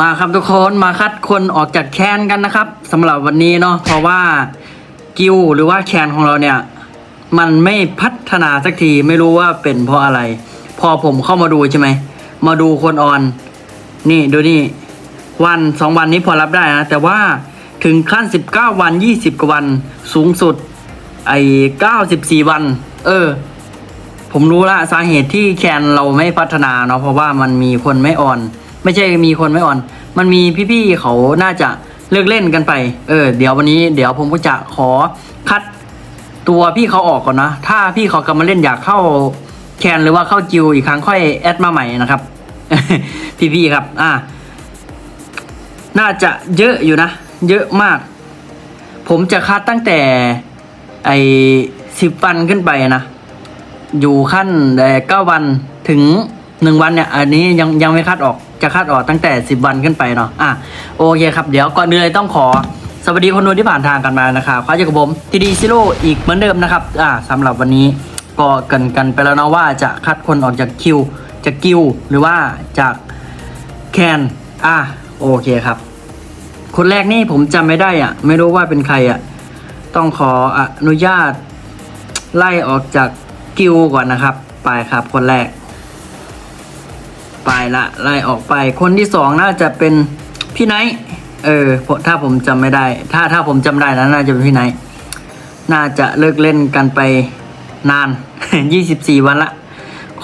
มาครับทุกคนมาคัดคนออกจากแคนกันนะครับสำหรับวันนี้เนาะเพราะว่ากิวหรือว่าแคนของเราเนี่ย มันไม่พัฒนาสักทีไม่รู้ว่าเป็นเพราะอะไร พอผมเข้ามาดูใช่ไหมมาดูคนออน นี่ดูนี่วันสองวันนี้พอรับได้นะแต่ว่าถึงขั้นสิบเก้าวันยี่สิบกว่าวัน สูงสุด ไอ้เก้าสิบสี่วัน เออ ผมรู้ละสาเหตุที่แคนเราไม่พัฒนาเนาะเพราะว่ามันมีคนไม่ออน ไม่ใช่มีคนไม่ออน มันมีพี่ๆเขาน่าจะเลิกเล่นกันไป เออ เดี๋ยววันนี้เดี๋ยวผมก็จะขอคัดตัวพี่เขาออกก่อนนะ ถ้าพี่เขากลับมาเล่นอยากเข้าแคนหรือว่าเข้าจิวอีกครั้งค่อยแอดมาใหม่นะครับ พี่ๆครับ อ่า น่าจะเยอะอยู่นะ เยอะมาก ผมจะคัดตั้งแต่ ไอ้สิบวันขึ้นไปนะ อยู่ขั้นเก้าวันถึง หนึ่งวันเนี่ยอันนี้ยังยังไม่คัดออกจะคัดออกตั้งแต่สิบวันขึ้นไปเนาะอะโอเคครับเดี๋ยวก่อนอื่นเลยต้องขอสวัสดีคนดูที่ผ่านทางกันมานะครับขอเจอกับผมทีดีซิโร่อีกเหมือนเดิมนะครับอ่าสำหรับวันนี้ก็เกินกันไปแล้วเนาะว่าจะคัดคนออกจากคิวจากกิวหรือว่าจากแคนอะโอเคครับ คนแรกนี่ผมจำไม่ได้อะ ไม่รู้ว่าเป็นใครอะ ต้องขออนุญาตไล่ออกจากกิวก่อนนะครับ ไปครับคนแรก ไปละไล่ออกไปคนที่สองน่าจะเป็นพี่ไนท์เออถ้าผมจำไม่ได้ ถ้าถ้าผมจำได้นะน่าจะเป็นพี่ไนท์น่าจะเลิกเล่นกันไปนานยี่สิบสี่วันละ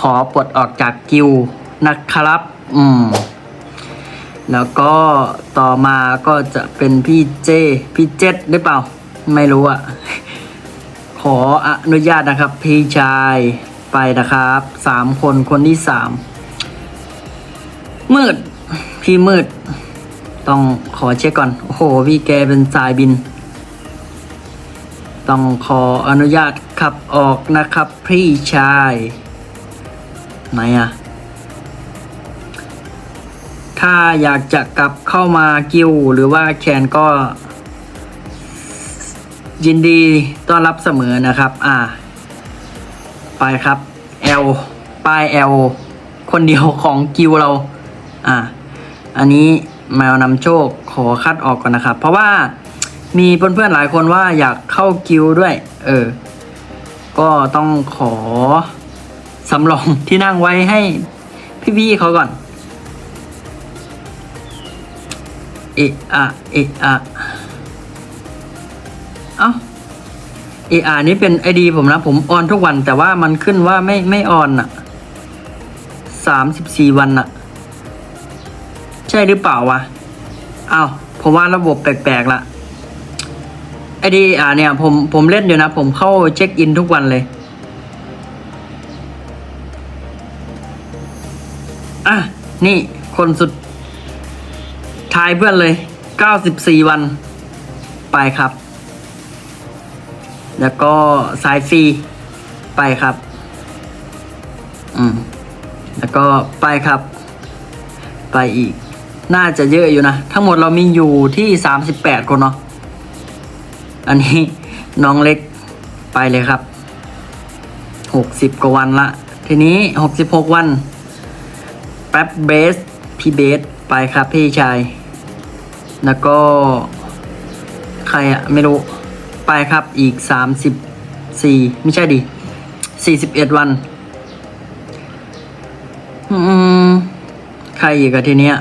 ขอปลดออกจากกิวนะครับ อืม แล้วก็ต่อมาก็จะเป็นพี่เจ พี่เจษหรือเปล่า ไม่รู้อะขออนุญาตนะครับ พี่ชายไปนะครับสามคนคนที่สา มืด พี่มืด ต้องขอเช็คก่อน โอ้โห พี่แกเป็นสายบิน ต้องขออนุญาตขับออกนะครับ พี่ชาย ไหนอะถ้าอยากจะกลับเข้ามากิวหรือว่าแคนก็ ยินดีต้อนรับเสมอนะครับ อ่า ไปครับ L ป้าย L คนเดียวของกิวเรา อ่าอันนี้แมวนำโชคขอคัดออกก่อนนะครับ เพราะว่ามีเพื่อนๆหลายคนว่าอยากเข้ากิวด้วย เออ ก็ต้องขอสำรองที่นั่งไว้ให้พี่ๆเขาก่อนเอะอะเอะอะเอ้าเออนี้เป็นไอดีผมนะ ผมออนทุกวันแต่ว่ามันขึ้นว่าไม่ไม่ออนอะสามสิบสี่วันอะ ใช่หรือเปล่าวะอ้าวผมว่าระบบแปลกๆละไอ้ดีอ่าเนี่ยผมผมเล่นอยู่นะ ผมเข้าเช็คอินทุกวันเลย อะ นี่คนสุดทายเพื่อนเลยเก้าสิบสี่วัน ไปครับ แล้วก็สายฟรีไปครับ อืม แล้วก็ไปครับ ไปอีก น่าจะเยอะอยู่นะ ทั้งหมดเรามีอยู่ที่สามสิบแปดคนเนาะอันนี้น้องเล็กไปเลยครับหกสิบกว่าวันละ ทีนี้หกสิบหกวัน แป๊บเบส พี่เบส ไปครับพี่ชาย แล้วก็ ใครอะไม่รู้ ไปครับอีกสามสิบสี่ไม่ใช่ดิสี่สิบเอ็ดวัน อืม ใครอีกอะทีเนี้ย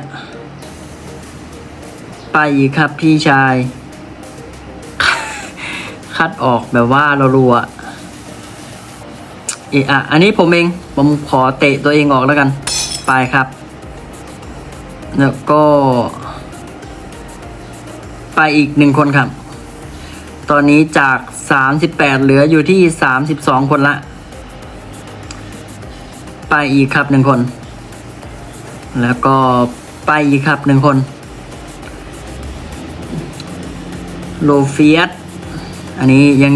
ไปอีกครับพี่ชาย คัดออกแบบว่าเรารัวเอะอะอันนี้ผมเอง ผมขอเตะตัวเองออกแล้วกัน ไปครับ แล้วก็ ไปอีกหนึ่งคนครับ ตอนนี้จาก 38 เหลืออยู่ที่ 32 คนละ ไปอีกครับหนึ่งคน แล้วก็ไปอีกครับหนึ่งคน โลเฟียสอันนี้ยัง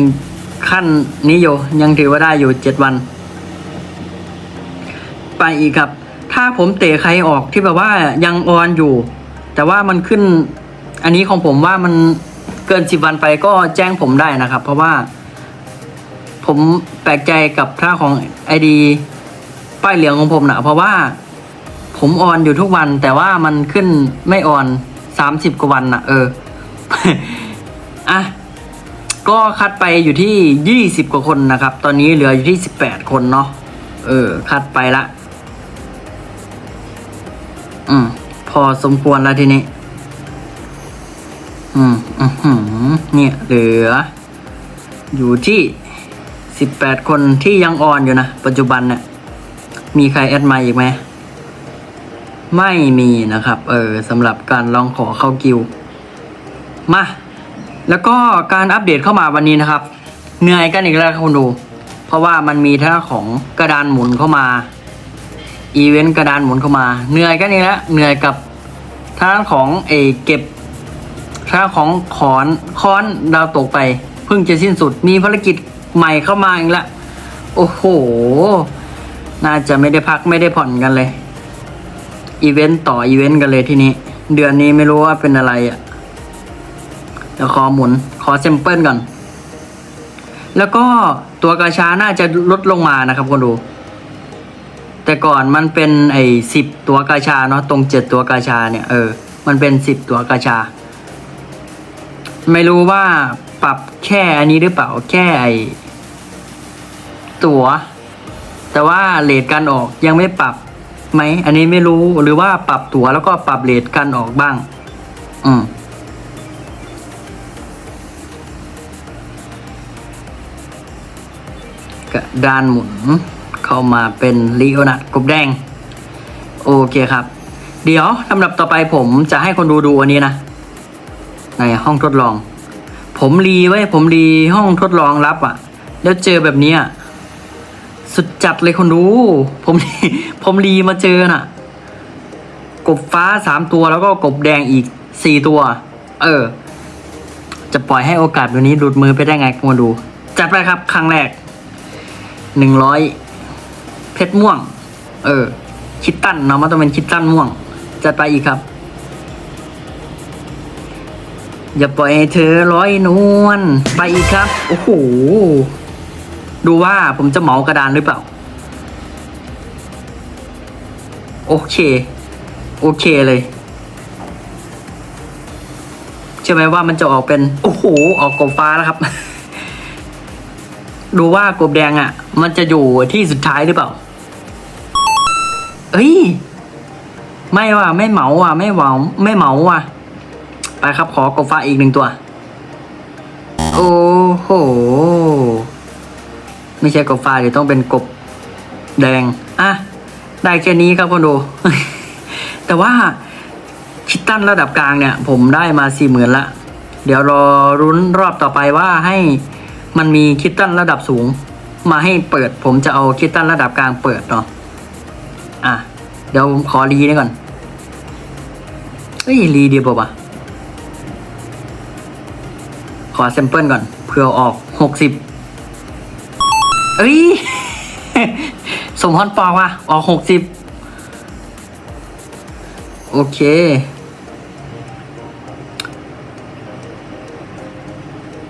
ขั้นนี้อยู่ยังถือว่าได้อยู่7วัน ไปอีกครับ ถ้าผมเตะใครออกที่แบบว่ายังออนอยู่ แต่ว่ามันขึ้น อันนี้ของผมว่ามันเกินสิบวันไปก็แจ้งผมได้นะครับ เพราะว่า ผมแปลกใจกับท่าของไอดีป้ายเหลืองของผมนะเพราะว่าผมออนอยู่ทุกวัน แต่ว่ามันขึ้นไม่ออนสามสิบกว่าวันนะเออ อะก็คัดไปอยู่ที่ยี่สิบกว่าคนนะครับ ตอนนี้เหลืออยู่ที่สิบแปดคนเนาะเออ คัดไปละ อืม พอสมควรแล้วทีนี้ อืมอือหือเนี่ยเหลือ อยู่ที่สิบแปดคนที่ยังออนอยู่นะ ปัจจุบันเนี่ยมีใครแอดมาอีกไหม ไม่มีนะครับ เออสำหรับการลองขอเข้ากิว มา แล้วก็การอัปเดตเข้ามาวันนี้นะครับ เหนื่อยกันอีกแล้วคุณดู เพราะว่ามันมีท่าของกระดานหมุนเข้ามาอีเวนต์กระดานหมุนเข้ามา เหนื่อยกันอีกแล้วเหนื่อยกับท่าของเอเก็บท่าของขอนค้อนดาวตกไปเพิ่งจะสิ้นสุดมีภารกิจใหม่เข้ามาอีกแล้วโอ้โห น่าจะไม่ได้พักไม่ได้ผ่อนกันเลย อีเวนต์ต่ออีเวนต์กันเลยทีนี้ เดือนนี้ไม่รู้ว่าเป็นอะไรอะ่ะ ดี๋ยวขอหมุนขอเซมเปิลก่อน แล้วก็ตัวกระชาน่าจะลดลงมานะครับคนดู แต่ก่อนมันเป็นไอ้สิบตัวกาชาเนาะตรงเจ็ดตัวกาชาเนี่ยเออมันเป็นสิบตัวกาชา ไม่รู้ว่าปรับแค่อันนี้หรือเปล่าแค่ไอ้ตัว แต่ว่าเลทการออกยังไม่ปรับไหม อันนี้ไม่รู้หรือว่าปรับตัวแล้วก็ปรับเลทการออกบ้าง อืม กระดานหมุนเข้ามาเป็นลีโอนัดกบแดง โอเคครับ เดี๋ยวลำดับต่อไปผมจะให้คนดูดูอันนี้นะ ในห้องทดลอง ผมรีไว้ผมรีห้องทดลองรับอะ่ะ แล้วเจอแบบนี้สุดจัดเลยคนดูผมผมรีมาเจอน่ะ กบฟ้าสามตัวแล้วก็กบแดงอีกสี่ตัว เออ จะปล่อยให้โอกาสแบบนี้หลุดมือไปได้ไงมาดู จัดไปครับครั้งแรก หนึ่งร้อยเพชรม่วง เออ คิดตั้นเนาะมันต้องเป็นคิดตั้นม่วง จัดไปอีกครับ อย่าปล่อยให้เธอร้อยนวลไปอีกครับ โอ้โห ดูว่าผมจะเหมากระดานหรือเปล่า โอเค โอเคเลยเชื่อไหมว่ามันจะออกเป็น โอ้โห ออกกบฟ้าแล้วครับ ดูว่ากบแดงอะ่ะ มันจะอยู่ที่สุดท้ายหรือเปล่า เอ้ย ไม่ว่ะไม่เหมาว่ะไม่เหมาไม่เหมาว่ะ ไปครับขอกบฟ้าอีกหนึ่งตัว โอ้โห ไม่ใช่กบฟ้าเดี๋ยวต้องเป็นกบแดง อะ ได้แค่นี้ครับคนดู แต่ว่าคิดตั้นระดับกลางเนี่ย ผมได้มาสี่หมื่นละ เดี๋ยวรอรุ้นรอบต่อไปว่าให้ มันมีคิดตั้นระดับสูง มาให้เปิด ผมจะเอาคิดตั้นระดับกลางเปิดเนาะอะ เดี๋ยวผมขอรีนี่ก่อนเฮ้ยรีเดียวป่าวะขอแซมเปิลก่อนเพื่อออกหกสิบเอ้ยสมพรปอกว่ะออกหกสิบโอเค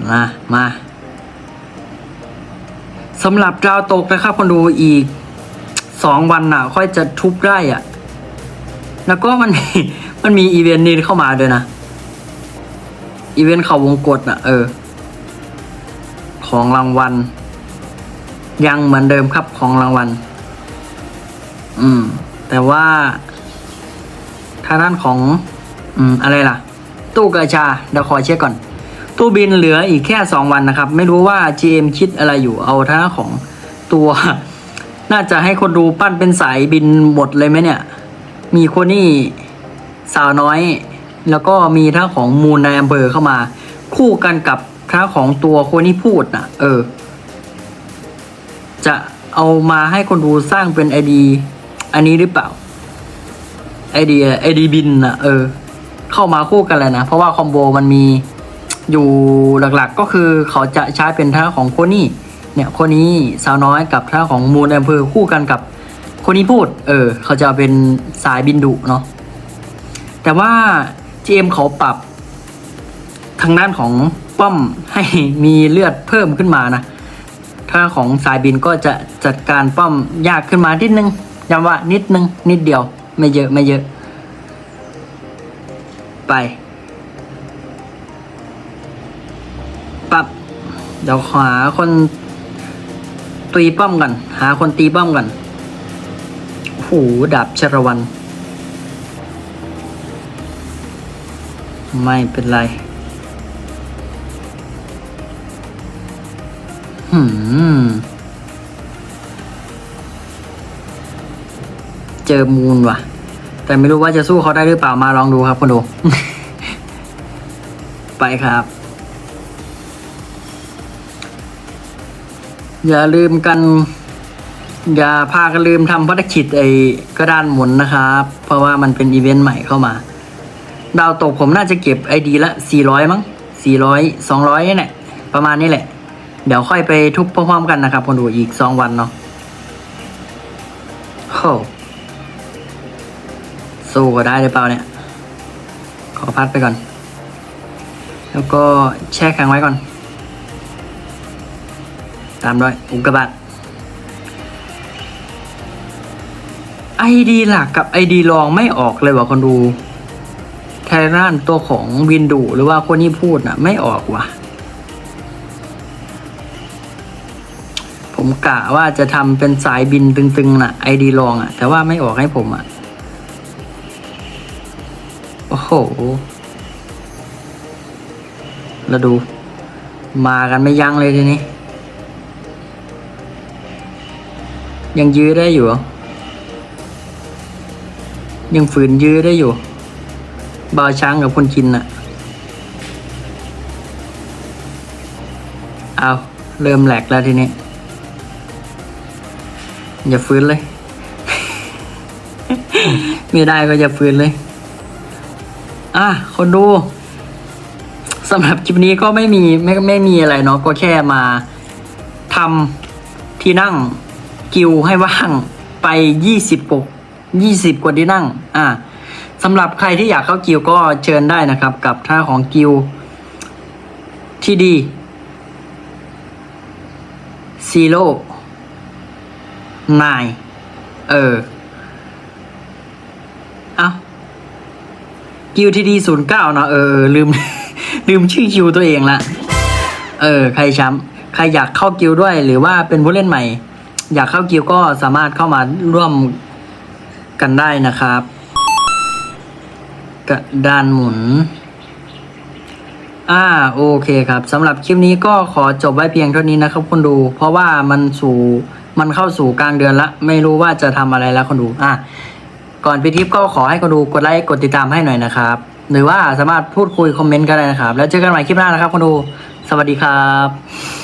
มา มา สำหรับดาวตกนะครับคนดูอีกสองวันน่ะ ค่อยจะทุบได้อะ แล้วก็มันมีมันมีอีเวนต์นี้เข้ามาด้วยนะ อีเวนต์เขาวงกดน่ะเออ ของรางวัล ยังเหมือนเดิมครับของรางวัล อืม แต่ว่าทางด้านของ อืม อะไรล่ะ ตู้กระชาเดี๋ยวขอเช็คก่อน ตู้บินเหลืออีกแค่สองวันนะครับ ไม่รู้ว่า GM คิดอะไรอยู่เอาท่าของตัว น่าจะให้คนดูปั้นเป็นสายบินหมดเลยไหมเนี่ย มีคนนี่สาวน้อย แล้วก็มีท่าของมูลในอำเภอเข้ามา คู่กันกับท่าของตัวคนที่พูดน่ะเออ จะเอามาให้คนดูสร้างเป็นไอดีอันนี้หรือเปล่าไอเดียไอดีบินน่ะเออ เข้ามาคู่กันเลยนะ เพราะว่าคอมโบมันมี อยู่หลักๆก็คือเขาจะใช้เป็นท่าของโคนี่เนี่ยคนนี้สาวน้อยกับท่าของมูลอำเภอคู่กันกับคนนี้พูด เออ เขาจะเป็นสายบินดุเนาะแต่ว่า GM เขาปรับทางด้านของป้อมให้มีเลือดเพิ่มขึ้นมานะถ้าของสายบินก็จะจัดการป้อมยากขึ้นมานิดนึงย้ำว่านิดนึงนิดเดียว ไม่เยอะไม่เยอะ ไป เดี๋ยวหาคนตีป้อมกันหาคนตีป้อมกันโอ้โหดาบชรวัน ไม่เป็นไรหืมเจอมูลว่ะ แต่ไม่รู้ว่าจะสู้เขาได้หรือเปล่ามาลองดูครับคุณดู ไปครับ อย่าลืมกัน อย่าพากันลืมทำภารกิจไอ้กระดานหมุนนะครับ เพราะว่ามันเป็นอีเวนต์ใหม่เข้ามา ดาวตกผมน่าจะเก็บไอดีละ 400 มั้ง 400 200นี่แหละประมาณนี้แหละ เดี๋ยวค่อยไปทุบพร้อมๆกันนะครับคนดูอีก 2 วันเนาะโหสู้ก็ได้หรือเปล่าเนี่ย ขอพัดไปก่อน แล้วก็แช่แข็งไว้ก่อน ตามด้วยอุกกาบาตไอดีหลักกับไอดีรองไม่ออกเลยว่ะคนดูไทรานตัวของวินดูหรือว่าคนที่พูดน่ะ ไม่ออกว่ะ ผมกะว่าจะทำเป็นสายบินตึงๆน่ะไอดีรองอะ แต่ว่าไม่ออกให้ผมอะ โอ้โหแล้วดู มากันไม่ยั้งเลยทีนี้ ยังยื้อได้อยู่เหรอยังฝืนยื้อได้อยู่บาช้างกับคนกินน่ะ เอา เริ่มแหลกแล้วทีนี้ อย่าฟื้นเลย ไม่ได้ก็อย่าฟื้นเลย อะ คนดูสำหรับคลิปนี้ก็ไม่มีไม่ไม่มีอะไรเนาะก็แค่มาทำที่นั่ง กิวให้ว่างไปยี่สิบกว่ายี่สิบกว่าที่นั่ง อะสำหรับใครที่อยากเข้ากิวก็เชิญได้นะครับ กับท่าของกิวที่ดีซีโร่นายเออ เอากิวที่ดีศูนย์เก้าเนาะเออ ลืม ลืมชื่อคิวตัวเองละ เออ ใครช้ำใครอยากเข้ากิวด้วย หรือว่าเป็นผู้เล่นใหม่ อยากเข้ากิวก็สามารถเข้ามาร่วมกันได้นะครับ กระดานหมุน อ่าโอเคครับสำหรับคลิปนี้ก็ขอจบไว้เพียงเท่านี้นะครับคนดู เพราะว่ามันสู่มันเข้าสู่กลางเดือนละ ไม่รู้ว่าจะทำอะไรแล้วคนดู อะก่อนไปทิปก็ขอให้คนดูกดไลค์กดติดตามให้หน่อยนะครับ หรือว่าสามารถพูดคุยคอมเมนต์ก็ได้นะครับ แล้วเจอกันใหม่คลิปหน้านะครับคนดู สวัสดีครับ